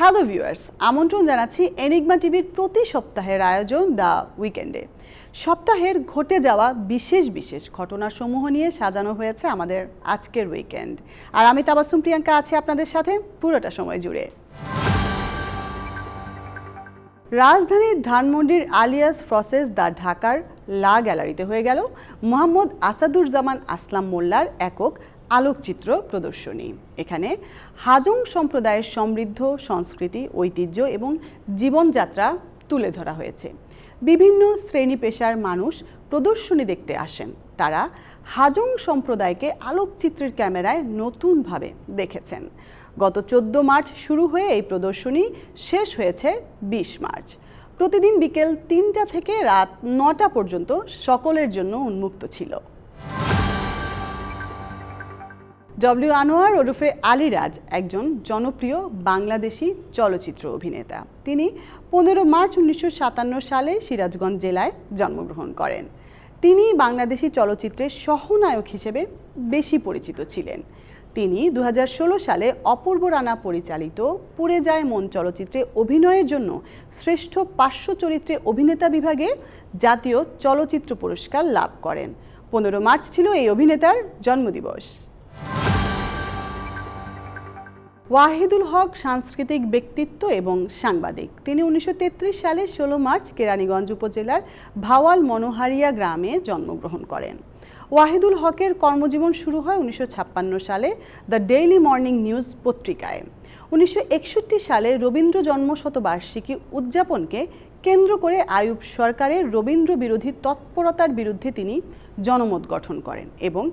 Hello viewers আমন্ত্রণ জানাচ্ছি enigma টিভির প্রতি সপ্তাহের আয়োজন দ্য উইকেন্ডে সপ্তাহের ঘটে যাওয়া বিশেষ বিশেষ ঘটনাসমূহ নিয়ে সাজানো হয়েছে আমাদের আজকের উইকেন্ড আর আমি তাবাসুম প্রিয়াঙ্কা আছি আপনাদের সাথে পুরোটা সময় জুড়ে। রাজধানীর ধানমন্ডির আলিয়াস ফ্রসেস দ্য ঢাকার লা গ্যালারিতে হয়ে গেল মোহাম্মদ আসাদুজ্জামান আসলাম মোল্লার একক আলোকচিত্র প্রদর্শনী। এখানে হাজং সম্প্রদায়ের সমৃদ্ধ সংস্কৃতি, ঐতিহ্য এবং জীবনযাত্রা তুলে ধরা হয়েছে। বিভিন্ন শ্রেণি পেশার মানুষ প্রদর্শনী দেখতে আসেন। তারা হাজং সম্প্রদায়কে আলোকচিত্রের ক্যামেরায় নতুনভাবে দেখেছেন। গত চোদ্দ মার্চ শুরু হয়ে এই প্রদর্শনী শেষ হয়েছে বিশ মার্চ। প্রতিদিন বিকেল তিনটা থেকে রাত নটা পর্যন্ত সকলের জন্য উন্মুক্ত ছিল। ডব্লিউ আনোয়ার ওরফে আলিরাজ একজন জনপ্রিয় বাংলাদেশি চলচ্চিত্র অভিনেতা। তিনি পনেরো মার্চ উনিশশো সাতান্ন সালে সিরাজগঞ্জ জেলায় জন্মগ্রহণ করেন। তিনি বাংলাদেশি চলচ্চিত্রের সহনায়ক হিসেবে বেশি পরিচিত ছিলেন। তিনি দু হাজার ষোলো সালে অপূর্ব রানা পরিচালিত পুড়ে যায় মন চলচ্চিত্রে অভিনয়ের জন্য শ্রেষ্ঠ পার্শ্ব চরিত্রে অভিনেতা বিভাগে জাতীয় চলচ্চিত্র পুরস্কার লাভ করেন। পনেরো মার্চ ছিল এই অভিনেতার জন্মদিবস। ওয়াহিদুল হক সাংস্কৃতিক ব্যক্তিত্ব এবং সাংবাদিক। তিনি উনিশশো তেত্রিশ সালে ষোলো মার্চ কেরানীগঞ্জ উপজেলার ভাওয়াল মনোহারিয়া গ্রামে জন্মগ্রহণ করেন। ওয়াহিদুল হকের কর্মজীবন শুরু হয় উনিশশো ছাপ্পান্ন সালে দ্য ডেইলি মর্নিং নিউজ পত্রিকায়। উনিশশো একষট্টি সালে রবীন্দ্র জন্মশতবার্ষিকী উদযাপনকে কেন্দ্র করে আয়ুব সরকারের রবীন্দ্র বিরোধী তৎপরতার বিরুদ্ধে তিনি জনমত গঠন করেন এবং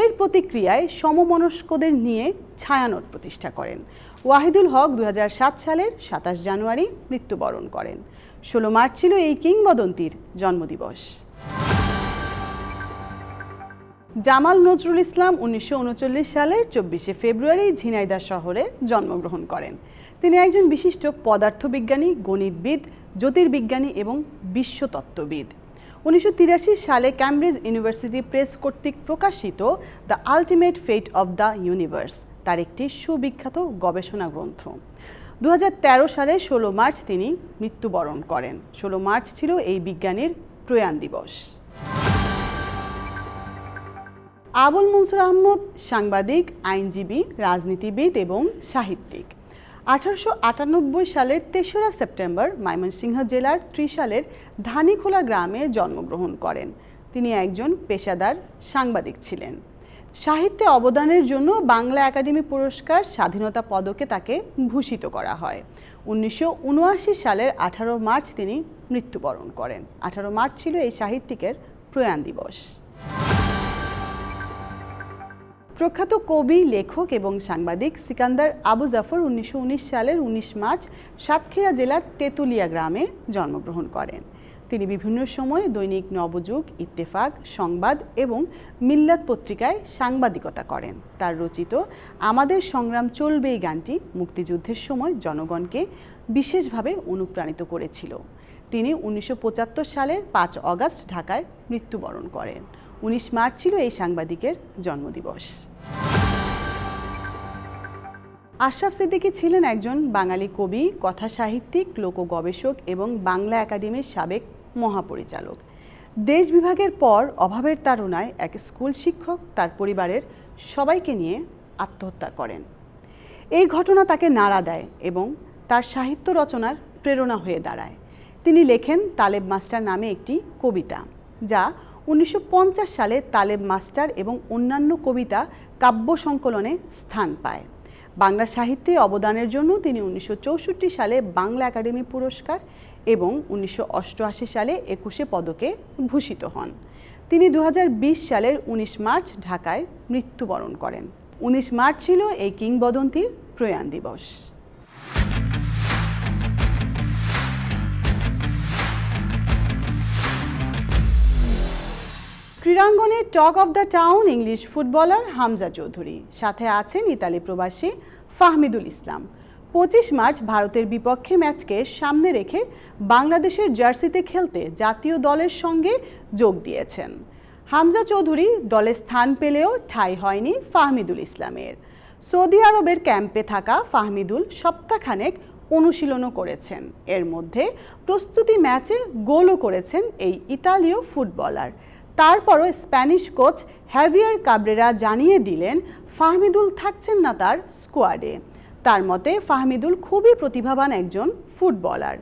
এর প্রতিক্রিয়ায় সমমনস্কদের নিয়ে ছায়ানট প্রতিষ্ঠা করেন। ওয়াহিদুল হক দু হাজার সাত সালের সাতাশ জানুয়ারি মৃত্যুবরণ করেন। ষোলো মার্চ ছিল এই কিংবদন্তির জন্মদিবস। জামাল নজরুল ইসলাম উনিশশো উনচল্লিশ সালের চব্বিশে ফেব্রুয়ারি ঝিনাইদা শহরে জন্মগ্রহণ করেন। তিনি একজন বিশিষ্ট পদার্থবিজ্ঞানী, গণিতবিদ, জ্যোতির্বিজ্ঞানী এবং বিশ্বতত্ত্ববিদ। উনিশশো তিরাশি সালে ক্যামব্রিজ ইউনিভার্সিটি প্রেস কর্তৃক প্রকাশিত the ultimate fate of the universe তার একটি সুবিখ্যাত গবেষণা গ্রন্থ। দু হাজার তেরো সালে ষোলো মার্চ তিনি মৃত্যুবরণ করেন। ষোলো মার্চ ছিল এই বিজ্ঞানীর প্রয়াণ দিবস। আবুল মনসুর আহমদ সাংবাদিক, আইনজীবী, রাজনীতিবিদ এবং সাহিত্যিক। আঠারোশো আটানব্বই সালের তেসরা সেপ্টেম্বর ময়মনসিংহ জেলার ত্রিশালের ধানিখোলা গ্রামে জন্মগ্রহণ করেন। তিনি একজন পেশাদার সাংবাদিক ছিলেন। সাহিত্যে অবদানের জন্য বাংলা একাডেমি পুরস্কার স্বাধীনতা পদকে তাকে ভূষিত করা হয়। উনিশশো উনআশি সালের আঠারো মার্চ তিনি মৃত্যুবরণ করেন। আঠারো মার্চ ছিল এই সাহিত্যিকের প্রয়াণ দিবস। প্রখ্যাত কবি, লেখক এবং সাংবাদিক সিকান্দার আবু জাফর উনিশশো উনিশ সালের ১৯ মার্চ সাতক্ষীরা জেলার তেঁতুলিয়া গ্রামে জন্মগ্রহণ করেন। তিনি বিভিন্ন সময়ে দৈনিক নবযুগ, ইত্তেফাক, সংবাদ এবং মিল্লাত পত্রিকায় সাংবাদিকতা করেন। তার রচিত আমাদের সংগ্রাম চলবে এই গানটি মুক্তিযুদ্ধের সময় জনগণকে বিশেষভাবে অনুপ্রাণিত করেছিল। তিনি উনিশশো পঁচাত্তর সালের পাঁচ অগাস্ট ঢাকায় মৃত্যুবরণ করেন। উনিশ মার্চ ছিল এই সাংবাদিকের জন্মদিবস। আশরাফ সিদ্দিকী ছিলেন একজন বাঙালি কবি, কথা সাহিত্যিক লোক গবেষক এবং বাংলা একাডেমির সাবেক মহাপরিচালক। দেশ বিভাগের পর অভাবের তাড়নায় এক স্কুল শিক্ষক তার পরিবারের সবাইকে নিয়ে আত্মহত্যা করেন। এই ঘটনা তাকে নাড়া দেয় এবং তার সাহিত্য রচনার প্রেরণা হয়ে দাঁড়ায়। তিনি লেখেন তালেব মাস্টার নামে একটি কবিতা, যা উনিশশো পঞ্চাশ সালে তালেব মাস্টার এবং অন্যান্য কবিতা কাব্য সংকলনে স্থান পায়। বাংলা সাহিত্যে অবদানের জন্য তিনি উনিশশো চৌষট্টি সালে বাংলা একাডেমি পুরস্কার এবং উনিশশো অষ্টআশি সালে একুশে পদকে ভূষিত হন। তিনি দু হাজার বিশ সালের ১৯ মার্চ ঢাকায় মৃত্যুবরণ করেন। ১৯ মার্চ ছিল এই কিংবদন্তির প্রয়াণ দিবস। ক্রীড়াঙ্গনে talk of the town English footballer Hamza Chowdhury. সাথে আছেন ইতালি প্রবাসী ফাহমিদুল ইসলাম। পঁচিশ মার্চ ভারতের বিপক্ষে ম্যাচকে সামনে রেখে বাংলাদেশের জার্সিতে খেলতে জাতীয় দলের সঙ্গে যোগ দিয়েছেন। হামজা চৌধুরী দলে স্থান পেলেও ঠাঁই হয়নি ফাহমিদুল ইসলামের। সৌদি আরবের ক্যাম্পে থাকা ফাহমিদুল সপ্তাহখানেক অনুশীলনও করেছেন। এর মধ্যে প্রস্তুতি ম্যাচে গোলও করেছেন এই ইতালীয় ফুটবলার। তারপরও স্প্যানিশ কোচ হ্যাভিয়ার কাবরেরা জানিয়ে দিলেন, ফাহমিদুল থাকছেন না তার স্কোয়াডে। তার মতে, ফাহমিদুল খুবই প্রতিভাবান একজন ফুটবলার।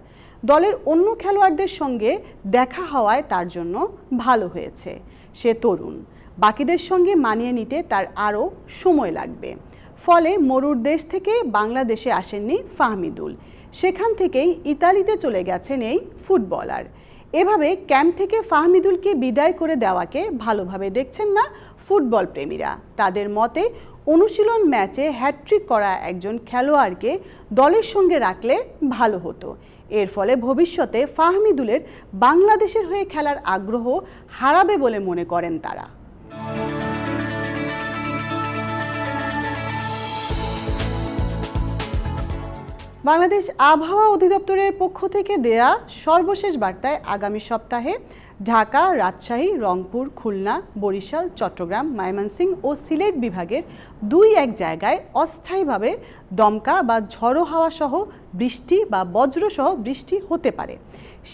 দলের অন্য খেলোয়াড়দের সঙ্গে দেখা হওয়ায় তার জন্য ভালো হয়েছে। সে তরুণ। বাকিদের সঙ্গে মানিয়ে নিতে তার আরও সময় লাগবে। ফলে মরুর দেশ থেকে বাংলাদেশে আসেননি ফাহমিদুল। সেখান থেকেই ইতালিতে চলে গেছেন এই ফুটবলার। এভাবে ক্যাম্প থেকে ফাহমিদুলকে বিদায় করে দেওয়াকে ভালোভাবে দেখছেন না ফুটবল প্রেমীরা। তাদের মতে, অনুশীলন ম্যাচে হ্যাট্রিক করা একজন খেলোয়াড়কে দলের সঙ্গে রাখলে ভালো হতো। এর ফলে ভবিষ্যতে ফাহমিদুলের বাংলাদেশের হয়ে খেলার আগ্রহ হারাবে বলে মনে করেন তারা। বাংলাদেশ আবহাওয়া অধিদপ্তরের পক্ষ থেকে দেয়া সর্বশেষ বার্তায় আগামী সপ্তাহে ঢাকা, রাজশাহী, রংপুর, খুলনা, বরিশাল, চট্টগ্রাম, ময়মনসিংহ ও সিলেট বিভাগের দুই এক জায়গায় অস্থায়ীভাবে দমকা বা ঝড়ো হাওয়া সহ বৃষ্টি বা বজ্রসহ বৃষ্টি হতে পারে।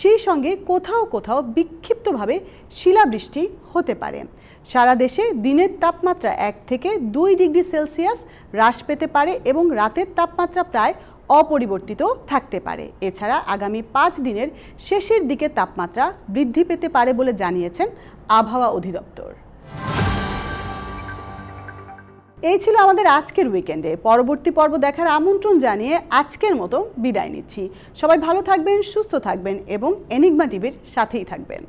সেই সঙ্গে কোথাও কোথাও বিক্ষিপ্তভাবে শিলাবৃষ্টি হতে পারে। সারা দেশে দিনের তাপমাত্রা এক থেকে দুই ডিগ্রি সেলসিয়াস হ্রাস পেতে পারে এবং রাতের তাপমাত্রা প্রায় অপরিবর্তিত থাকতে পারে। এছাড়া আগামী পাঁচ দিনের শেষের দিকে তাপমাত্রা বৃদ্ধি পেতে পারে বলে জানিয়েছেন আবহাওয়া অধিদপ্তর। এই ছিল আমাদের আজকের উইকেন্ডে। পরবর্তী পর্ব দেখার আমন্ত্রণ জানিয়ে আজকের মতো বিদায় নিচ্ছি। সবাই ভালো থাকবেন, সুস্থ থাকবেন এবং এনিগমা টিভির সাথেই থাকবেন।